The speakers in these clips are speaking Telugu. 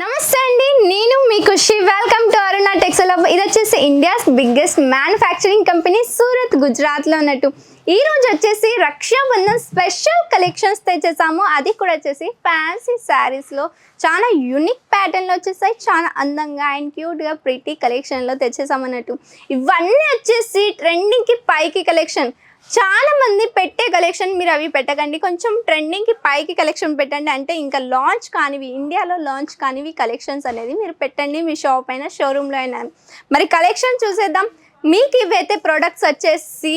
నమస్తే అండి నేను మీ Khushi. Welcome to Aruna textile hub ఇది వచ్చేసి India's biggest manufacturing company Surat గుజరాత్లో ఉన్నట్టు. ఈ రోజు వచ్చేసి రక్షాబంధన్ స్పెషల్ కలెక్షన్స్ తెచ్చేసాము. అది కూడా వచ్చేసి ఫ్యాన్సీ శారీస్లో చాలా యూనిక్ ప్యాటర్న్లో వచ్చేసాయి. చాలా అందంగా అండ్ క్యూట్గా ప్రిటీ కలెక్షన్లో తెచ్చేసామన్నట్టు. ఇవన్నీ వచ్చేసి ట్రెండింగ్కి పైకి కలెక్షన్ చాలా మంది పెట్టే కలెక్షన్ మీరు అవి పెట్టకండి. కొంచెం ట్రెండింగ్కి పైకి కలెక్షన్ పెట్టండి. అంటే ఇంకా లాంచ్ కానివి ఇండియాలో లాంచ్ కానివి కలెక్షన్స్ అనేది మీరు పెట్టండి మీ షాప్ అయినా షోరూంలో అయినా. మరి కలెక్షన్ చూసేద్దాం. మీకు ఇవైతే ప్రొడక్ట్స్ వచ్చేసి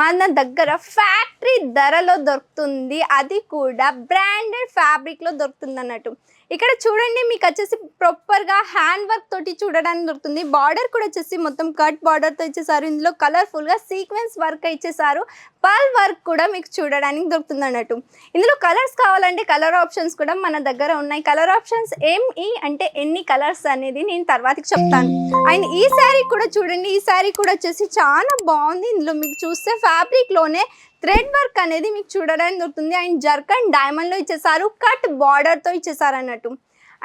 మన దగ్గర ఫ్యాక్టరీ ధరలో దొరుకుతుంది. అది కూడా బ్రాండెడ్ ఫ్యాబ్రిక్లో దొరుకుతుంది అన్నట్టు. ఇక్కడ చూడండి మీకు వచ్చేసి ప్రాపర్గా హ్యాండ్ వర్క్ తోటి చూడడానికి దొరుకుతుంది. బార్డర్ కూడా వచ్చేసి మొత్తం కట్ బార్డర్తో ఇచ్చేసారు. ఇందులో కలర్ఫుల్గా సీక్వెన్స్ వర్క్ ఇచ్చేసారు. పల్ వర్క్ కూడా మీకు చూడడానికి దొరుకుతుంది అన్నట్టు. ఇందులో కలర్స్ కావాలంటే కలర్ ఆప్షన్స్ కూడా మన దగ్గర ఉన్నాయి. కలర్ ఆప్షన్స్ ఏం ఈ అంటే ఎన్ని కలర్స్ అనేది నేను తర్వాతకి చెప్తాను. అండ్ ఈ శారీ కూడా చూడండి. ఈ శారీ కూడా వచ్చేసి చాలా బాగుంది. ఇందులో మీకు చూస్తే ఫ్యాబ్రిక్లోనే థ్రెడ్ వర్క్ అనేది మీకు చూడడానికి దొరుకుతుంది. అండ్ జర్కన్ డైమండ్లో ఇచ్చేసారు కట్ బార్డర్తో ఇచ్చేసారు అన్నట్టు.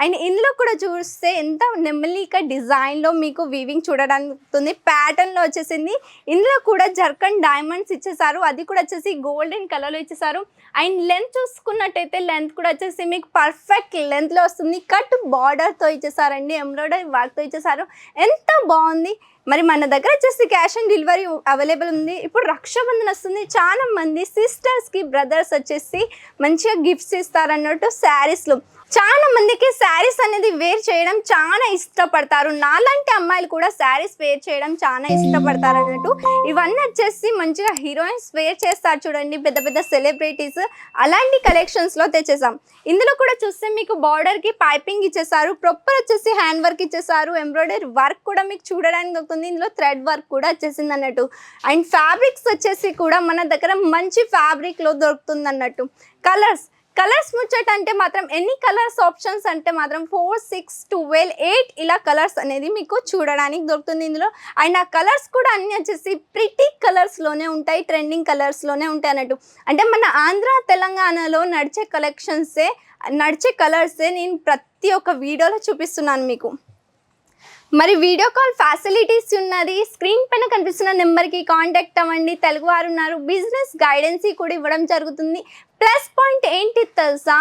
అండ్ ఇందులో కూడా చూస్తే ఎంత నెమ్మలిక డిజైన్లో మీకు వీవింగ్ చూడడానికి దొరుకుతుంది. ప్యాటర్న్లో వచ్చేసింది. ఇందులో కూడా జర్కన్ డైమండ్స్ ఇచ్చేసారు. అది కూడా వచ్చేసి గోల్డెన్ కలర్లో ఇచ్చేసారు. అండ్ లెంత్ చూసుకున్నట్టయితే లెంత్ కూడా వచ్చేసి మీకు పర్ఫెక్ట్ లెంత్లో వస్తుంది. కట్ బార్డర్తో ఇచ్చేసారండి ఎంబ్రాయిడరీ వర్క్తో ఇచ్చేసారు. ఎంత బాగుంది. మరి మన దగ్గర వచ్చేసి క్యాష్ ఆన్ డెలివరీ అవైలబుల్ ఉంది. ఇప్పుడు రక్షాబంధన్ వస్తుంది. చాలా మంది సిస్టర్స్కి బ్రదర్స్ వచ్చేసి మంచిగా గిఫ్ట్స్ ఇస్తారన్నట్టు శారీస్లో చాలా మందికి శారీస్ అనేది వేర్ చేయడం చాలా ఇష్టపడతారు. నాలాంటి అమ్మాయిలు కూడా శారీస్ వేర్ చేయడం చాలా ఇష్టపడతారు అన్నట్టు ఇవన్నీ వచ్చేసి మంచిగా హీరోయిన్స్ వేర్ చేస్తారు చూడండి. పెద్ద పెద్ద సెలబ్రిటీస్ అలాంటి కలెక్షన్స్లో తెచ్చేసాం. ఇందులో కూడా చూస్తే మీకు బార్డర్కి పైపింగ్ ఇచ్చేసారు. ప్రొపర్ వచ్చేసి హ్యాండ్ వర్క్ ఇచ్చేసారు. ఎంబ్రాయిడరీ వర్క్ కూడా మీకు చూడడానికి దొరుకుతుంది ఇందులో థ్రెడ్ వర్క్ కూడా వచ్చేసింది అన్నట్టు. అండ్ ఫ్యాబ్రిక్స్ వచ్చేసి కూడా మన దగ్గర మంచి ఫ్యాబ్రిక్లో దొరుకుతుంది అన్నట్టు. కలర్స్ కలర్స్ ముచ్చట అంటే మాత్రం ఎన్ని కలర్స్ ఆప్షన్స్ అంటే మాత్రం ఫోర్ సిక్స్ ట్వెల్వ్ ఎయిట్ ఇలా కలర్స్ అనేది మీకు చూడడానికి దొరుకుతుంది ఇందులో. అండ్ ఆ కలర్స్ కూడా అన్ని వచ్చేసి ప్రిటీ కలర్స్లోనే ఉంటాయి ట్రెండింగ్ కలర్స్లోనే ఉంటాయి అన్నట్టు. అంటే మన ఆంధ్ర తెలంగాణలో నడిచే కలెక్షన్సే నడిచే కలర్సే నేను ప్రతి ఒక్క వీడియోలో చూపిస్తున్నాను మీకు. మరి వీడియో కాల్ ఫెసిలిటీస్ ఉన్నది స్క్రీన్ పైన కనిపిస్తున్న నెంబర్కి కాంటాక్ట్ అవ్వండి. తెలుగు వారు ఉన్నారు. బిజినెస్ గైడెన్సీ కూడా ఇవ్వడం జరుగుతుంది. ప్లస్ పాయింట్ ఏంటి తెలుసా?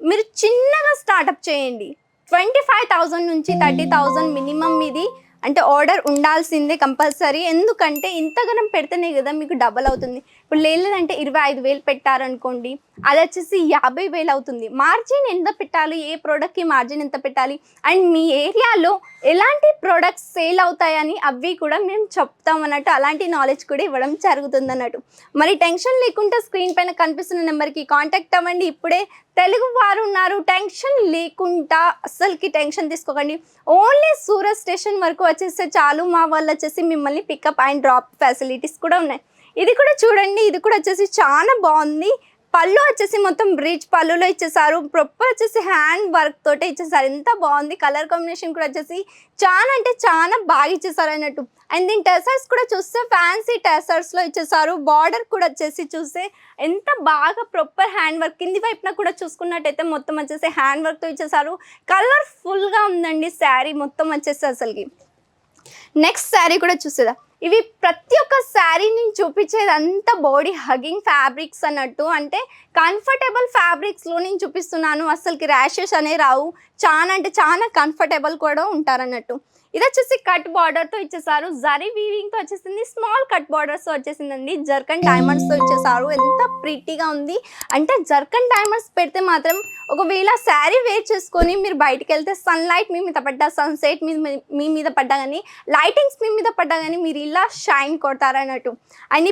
మీరు చిన్నగా స్టార్టప్ చేయండి. ట్వంటీ ఫైవ్ థౌజండ్ నుంచి థర్టీ థౌజండ్ మినిమం ఇది. అంటే ఆర్డర్ ఉండాల్సిందే కంపల్సరీ ఎందుకంటే ఇంతగానం పెడితేనే కదా మీకు డబల్ అవుతుంది. ఇప్పుడు లేదంటే ఇరవై ఐదు వేలు పెట్టారనుకోండి అది వచ్చేసి యాభై వేలు అవుతుంది. మార్జిన్ ఎంత పెట్టాలి? ఏ ప్రోడక్ట్కి మార్జిన్ ఎంత పెట్టాలి? అండ్ మీ ఏరియాలో ఎలాంటి ప్రోడక్ట్స్ సేల్ అవుతాయని అవి కూడా మేము చెప్తాం అన్నట్టు అలాంటి నాలెడ్జ్ కూడా ఇవ్వడం జరుగుతుంది అన్నట్టు. మరి టెన్షన్ లేకుండా స్క్రీన్ పైన కనిపిస్తున్న నెంబర్కి కాంటాక్ట్ అవ్వండి. ఇప్పుడే తెలుగు వారు ఉన్నారు. టెన్షన్ లేకుండా అస్సలకి టెన్షన్ తీసుకోకండి. ఓన్లీ సూరత్ స్టేషన్ వరకు వచ్చేస్తే చాలు. మా వాళ్ళు వచ్చేసి మిమ్మల్ని పికప్ అండ్ డ్రాప్ ఫెసిలిటీస్ కూడా ఉన్నాయి. ఇది కూడా చూడండి ఇది కూడా వచ్చేసి చాలా బాగుంది. పళ్ళు వచ్చేసి మొత్తం బ్రిడ్జ్ పళ్ళులో ఇచ్చేసారు. ప్రొప్పర్ వచ్చేసి హ్యాండ్ వర్క్ తోటే ఇచ్చేసారు. ఎంత బాగుంది. కలర్ కాంబినేషన్ కూడా వచ్చేసి చాలా అంటే చాలా బాగా ఇచ్చేసారు అన్నట్టు. అండ్ దీని టెసర్స్ కూడా చూస్తే ఫ్యాన్సీ టెసర్స్లో ఇచ్చేసారు. బార్డర్ కూడా వచ్చేసి చూస్తే ఎంత బాగా ప్రాపర్ హ్యాండ్ వర్క్ కింది వైపున కూడా చూసుకున్నట్టయితే మొత్తం వచ్చేసి హ్యాండ్ వర్క్తో ఇచ్చేసారు. కలర్ఫుల్గా ఉందండి శారీ మొత్తం వచ్చేసి అసలుకి. నెక్స్ట్ శారీ కూడా చూసేదా? ఇవి ప్రతి ఒక్క శారీ నేను చూపించేది అంతా బాడీ హగింగ్ ఫ్యాబ్రిక్స్ అన్నట్టు. అంటే కంఫర్టబుల్ ఫ్యాబ్రిక్స్లో నేను చూపిస్తున్నాను. అసలుకి ర్యాషెస్ అనే రావు. చాలా అంటే చాలా కంఫర్టబుల్ కూడా ఉంటారన్నట్టు. ఇది వచ్చేసి కట్ బార్డర్తో ఇచ్చేసారు. జరీ వీవింగ్తో వచ్చేసింది. స్మాల్ కట్ బార్డర్స్తో వచ్చేసిందండి. జర్కన్ డైమండ్స్తో ఇచ్చేసారు. ఎంత ప్రిటీగా ఉంది. అంటే జర్కన్ డైమండ్స్ పెడితే మాత్రం ఒకవేళ శారీ వేర్ చేసుకొని మీరు బయటికి వెళ్తే సన్ లైట్ మీ మీద పడ్డా సన్సెట్ మీ మీ మీద పడ్డా కానీ లైటింగ్స్ మీ మీద పడ్డా కానీ మీరు ఇలా షైన్ కొడతారన్నట్టు. అండ్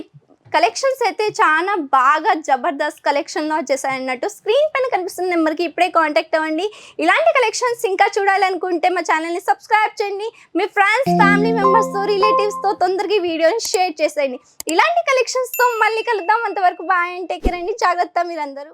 కలెక్షన్స్ అయితే చాలా బాగా జబర్దస్త్ కలెక్షన్లో వచ్చేసాయి స్క్రీన్ పైన కనిపిస్తున్న నెంబర్కి ఇప్పుడే కాంటాక్ట్ అవ్వండి. ఇలాంటి కలెక్షన్స్ ఇంకా చూడాలనుకుంటే మా ఛానల్ని సబ్స్క్రైబ్ చేయండి. మీ ఫ్రెండ్స్ ఫ్యామిలీ మెంబర్స్తో రిలేటివ్స్తో తొందరగా ఈ వీడియోని షేర్ చేసేయండి. ఇలాంటి కలెక్షన్స్తో మళ్ళీ కలుద్దాం. అంతవరకు బాయ్ అంటే రండి అండి. జాగ్రత్త మీరందరూ.